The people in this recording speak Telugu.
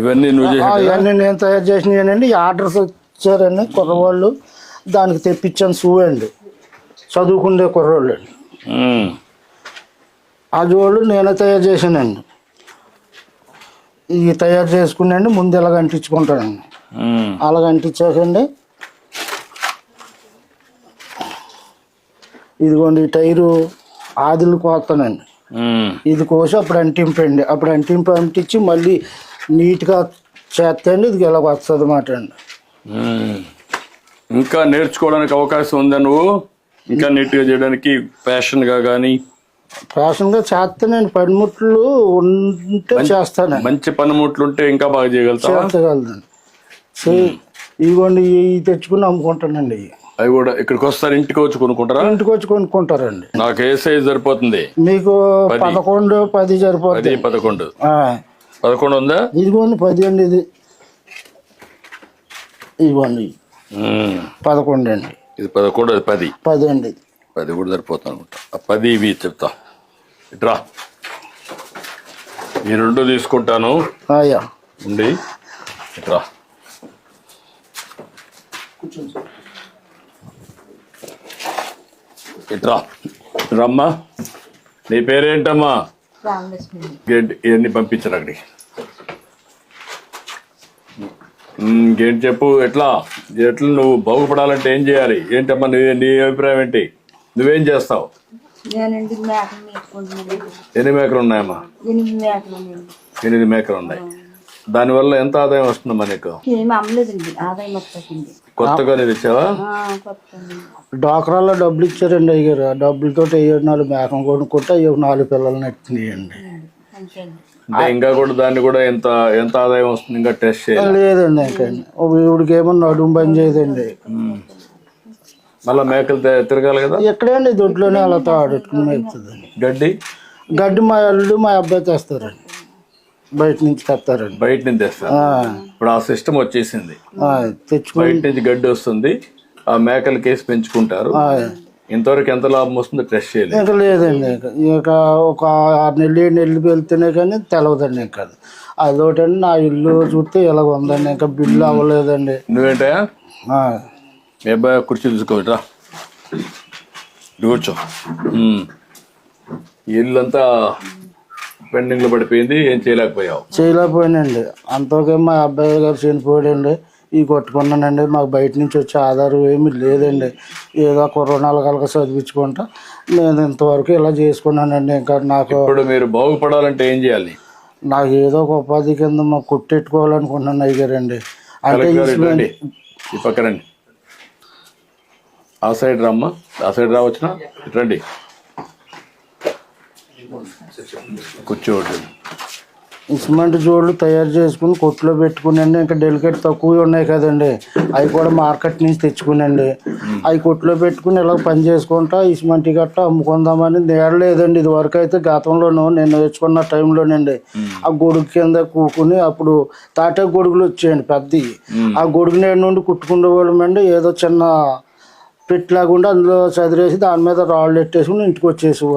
ఇవన్నీ ఇవన్నీ నేను తయారు చేసినవి ఆర్డర్స్ వచ్చారండి. కుర్రవాళ్ళు దానికి తెప్పించాను షూ అండి. చదువుకునే కుర్రోళ్ళు అండి. ఆ జోళ్ళు నేనే తయారు చేశానండి. ఇవి తయారు చేసుకునండి ముందు ఇలాగ అంటించుకుంటానండి. అలాగ అంటించాకండి ఇదిగోండి ఈ టైరు ఆదిలు కోస్తానండి. ఇది కోసి అప్పుడు అంటింపండి. అప్పుడు అంటింపు అంటించి మళ్ళీ నీట్గా చేస్తండి ఇది ఇలా వస్తుంది అన్నమాట అండి. ఇంకా నేర్చుకోవడానికి అవకాశం ఉందా నువ్వు? ఇంకా నీట్గా చేయడానికి ప్యాషన్గా కానీ ఫ్యాషన్గా చేస్తానండి పనిముట్లు ఉంటే చేస్తానండి మంచి పనిముట్లు ఉంటే ఇంకా బాగా చేయగలుగుతావా? చేర్చగలదండి చే- ఇదిగోండి ఇవి తెచ్చుకుని అమ్ముకుంటానండి. అవి కూడా ఇక్కడికి వస్తారు ఇంటికి వచ్చి కొనుక్కుంటారా? ఇంటికి వచ్చి కొనుక్కుంటారండి. నాకు ఏ సైజ్ సరిపోతుంది? మీకు పదకొండు పది సరిపోతుంది పదకొండు. పదకొండు ఉందా ఇదిగోండి పది అండి ఇది. ఇదిగోండి. పదకొండు అండి ఇది పదకొండు అది పది. పది అండి ఇది పది కూడా సరిపోతుంది అనుకుంటా. ఆ పది ఇవి చెప్తా. ఇట్రా. ఈ రెండు తీసుకుంటాను. అయ్యా ఉండి. ఇట్రా. ఇట్రా. రమ్మా. నీ పేరేంటమ్మా? గేట్ ఇవన్నీ పంపించరు అక్కడికి? గేట్ చెప్పు ఎట్లా? ఎట్లా నువ్వు బాగుపడాలంటే ఏం చేయాలి? ఏంటమ్మా నీ నీ అభిప్రాయం ఏంటి? నువ్వేం చేస్తావు? ఎన్ని మేకలు ఉన్నాయమ్మా? ఎనిమిది మేకలు ఉన్నాయి. దానివల్ల ఎంత ఆదాయం వస్తుందమ్మా నీకు? కొత్తగా నేను ఇచ్చావా డాక్రాల్లో డబ్బులు ఇచ్చారండి అయ్యారు ఆ డబ్బులతో అయ్యో నాలుగు మేకం కొనుక్కుంటే అయ్యో నాలుగు పిల్లలు నెట్టినాయండి. అండి అంటే ఇంకా కూడా దాన్ని కూడా ఎంత ఎంత ఆదాయం వస్తుంది ఇంకా టెస్ట్ చేయాలి? లేదండి ఇంకండి ఇవిడికి ఏమో నడుము పని చేయదండి. మళ్ళీ మేకలు తిరగాలి కదా? ఎక్కడండి దొడ్లోనే అలా తాడుకుని మేపుతుందండి గడ్డి? గడ్డి మా అల్లుడు మా అబ్బాయి తెస్తారండి. బయట నుంచి తెస్తారండి. బయట నుంచి తెస్తారు. ఆ, ఇప్పుడు ఆ సిస్టమ్ వచ్చేసింది. ఆ, తెచ్చుకుని బయట నుంచి గడ్డి వస్తుంది. ఆ మేకలు కేసి పెంచుకుంటారు. ఆ, ఇంతవరకు ఎంత లాభం వస్తుందో టెస్ట్ చేయాలి ఇంకా లేదండి ఇంకా ఇక ఒక ఆరు నెలలు ఏడు నెలలు వెళ్తేనే కానీ తెలవదండి ఇంకా అది. అదొకటండి నా ఇల్లు చూస్తే ఇలాగ ఉందండి ఇంకా బిల్లు అవ్వలేదండి. నువ్వేంటయా ఆ, మీ అబ్బాయి కుర్చీ తీసుకోవట్రా కూర్చో అంతా పెండింగ్లో పడిపోయింది ఏం చేయలేకపోయావు. చేయలేకపోయానండి అంతకే మా అబ్బాయి గారు చనిపోయాడండి. ఈ కొట్టుకున్నానండి. మాకు బయట నుంచి వచ్చే ఆధారం ఏమీ లేదండి. ఏదో ఒక రుణాలు కలక చదివించుకుంటా నేను ఇంతవరకు ఇలా చేసుకున్నానండి. ఇంకా నాకు ఇప్పుడు మీరు బాగుపడాలంటే ఏం చేయాలి? నాకు ఏదో ఒక ఉపాధి కింద మాకు కుట్టెట్టుకోవాలనుకుంటున్నాను అయ్యారండి అంటే ఈ రండి. ఈ పక్క రండి. ఆ సైడ్ రమ్మా. ఆ సైడ్ రావచ్చునా? రండి. ఈ సిమెంట్ జోళ్ళు తయారు చేసుకుని కొట్లో పెట్టుకునండి. ఇంకా డెలికేట్ తక్కువ ఉన్నాయి కదండి. అవి కూడా మార్కెట్ నుంచి తెచ్చుకునండి. అవి కొట్లో పెట్టుకుని ఇలా పని చేసుకుంటా ఈ సిమెంట్ గట్ట అమ్ముకుందామని నేడలేదండి ఇది వరకు అయితే గతంలోనూ నేను నేర్చుకున్న టైంలోనండి. ఆ గొడుగు కింద కూకుని అప్పుడు తాటే గొడుగులు వచ్చేయండి పెద్దవి. ఆ గొడుగు నేడు నుండి కుట్టుకునే వాళ్ళమండి ఏదో చిన్న పెట్టిలాగుండి అందులో చదిరేసి దాని మీద రాళ్ళు ఎట్టేసుకుని ఇంటికి వచ్చేసేవాళ్ళు.